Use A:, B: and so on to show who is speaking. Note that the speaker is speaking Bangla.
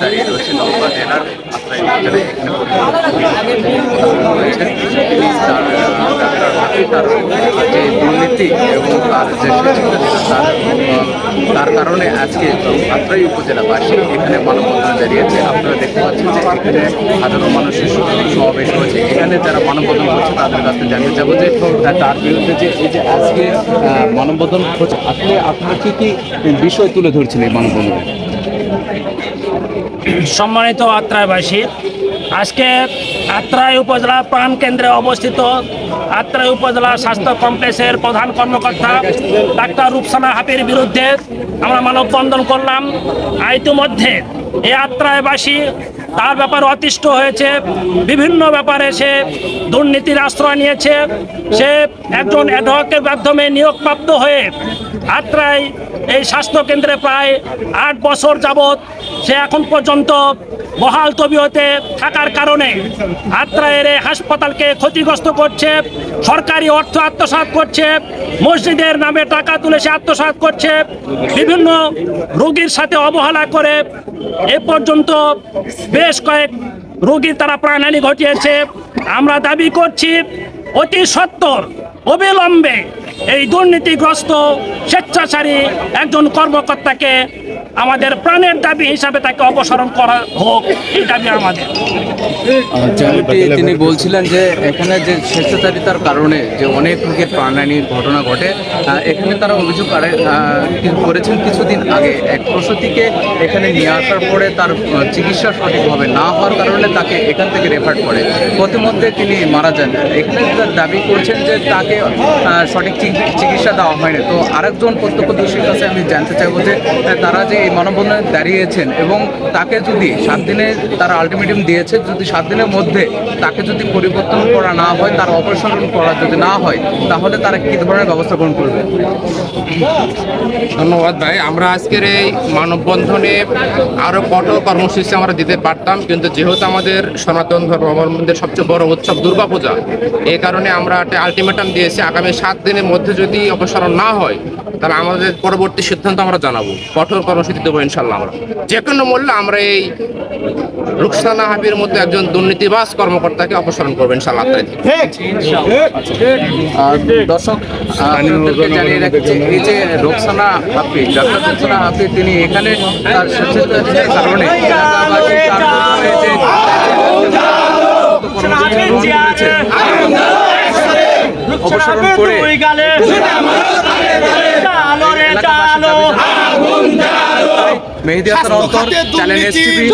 A: দাঁড়িয়ে রয়েছে নওগাঁ জেলার যে দুর্নীতি এবং তার যে তার কারণে আজকে আত্রাই উপজেলাবাসী এখানে মানববন্ধনে দাঁড়িয়েছে আপনারা দেখতে পাচ্ছেন যে এখানে হাজারো মানুষের সমাবেশ হয়েছে। এখানে যারা মানববন্ধন করছে, তাদের কাছে জানতে চাবো যে তার বিরুদ্ধে যে এই যে আজকে মানববন্ধন হচ্ছে আসলে আপনারা কি কি বিষয় তুলে ধরছেন এই মানববন্ধনে?
B: সম্মানিত আত্রাইবাসী, আজকে আত্রাই উপজেলা প্রাণ কেন্দ্রে অবস্থিত আত্রাই উপজেলা স্বাস্থ্য কমপ্লেক্সের প্রধান কর্মকর্তা ডাক্তার রূপসানা হাপির বিরুদ্ধে আমরা মানববন্ধন করলাম। ইতিমধ্যে এই আত্রাইবাসী তার ব্যাপারে অতিষ্ঠ হয়েছে, বিভিন্ন ব্যাপারে সে দুর্নীতির আশ্রয় নিয়েছে, সে একজন অ্যাডভোকের মাধ্যমে নিয়োগপ্রাপ্ত হয়ে আত্রাই এই স্বাস্থ্য কেন্দ্রে প্রায় আট বছর যাবৎ সে এখন পর্যন্ত বহাল তবিয়তে থাকার কারণে আত্রায়ের হাসপাতালকে ক্ষতিগ্রস্ত করছে, সরকারি অর্থ আত্মসাৎ করছে, মসজিদের নামে টাকা তুলে সে আত্মসাৎ করছে, বিভিন্ন রোগীর সাথে অবহেলা করে এ পর্যন্ত বেশ কয়েক রোগীর তারা প্রাণহানি ঘটিয়েছে। আমরা দাবি করছি অতি সত্বর অবিলম্বে এই দুর্নীতিগ্রস্ত স্বেচ্ছাচারী একজন কর্মকর্তাকে আমাদের প্রাণের দাবি হিসাবে তাকে অপসারণ করা হোক এই দাবি আমাদের।
A: যেমনটি তিনি বলছিলেন যে এখানে যে স্বেচ্ছাচারিতার কারণে যে অনেক লোকের প্রাণহানির ঘটনা ঘটে এখানে তারা অভিযোগ করেছেন কিছুদিন আগে। এক প্রসূতিকে এখানে নিয়ে আসার পরে তার চিকিৎসা সঠিকভাবে না হওয়ার কারণে তাকে এখান থেকে রেফার করে। প্রতিমধ্যে তিনি মারা যান। এখানে তার দাবি করছেন যে তাকে সঠিক চিকিৎসা দেওয়া হয়নি। তো আরেকজন প্রত্যক্ষদর্শীর কাছে আমি জানতে চাইব যে তারা যে এই মানববন্ধনে দাঁড়িয়েছেন এবং তাকে যদি সাত দিনে তারা আলটিমেটাম দিয়েছে, যদি সাত দিনের মধ্যে তাকে যদি পরিবর্তন করা না হয়, তার অপারেশন করা যদি না হয়, তাহলে তারা কী ধরনের ব্যবস্থা গ্রহণ করবে?
C: ধন্যবাদ ভাই। আমরা আজকের এই মানববন্ধনে আরও কঠোর কর্মসূচি আমরা দিতে পারতাম, কিন্তু যেহেতু আমাদের সনাতন ধর্মাবলম্বীদের সবচেয়ে বড় উৎসব দুর্গাপূজা এই কারণে আমরা একটা আলটিমেটাম দিয়েছি, আগামী সাত দিনের মধ্যে যদি অপসারণ না হয় তাহলে আমাদের পরবর্তী সিদ্ধান্ত আমরা জানাব। কঠোর কর্মসূচি দেবো ইনশাল্লাহ আমরা। যে কোনো মূল্যে আমরা এই রুকসানা হাবির মধ্যে একজন দুর্নীতিবাস কর্মকর্তাকে অপসারণ করব ইনশাল্লাহ
A: দর্শক জানিয়ে রাখছি এই যে রোকসানা হাফি ডাক্তার রোকসানা হাফি তিনি এখানে তার কারণে কর্মসূচি অপসারণ করে। মেহেদি হাসান অন্তর চ্যানেল এস টিভি।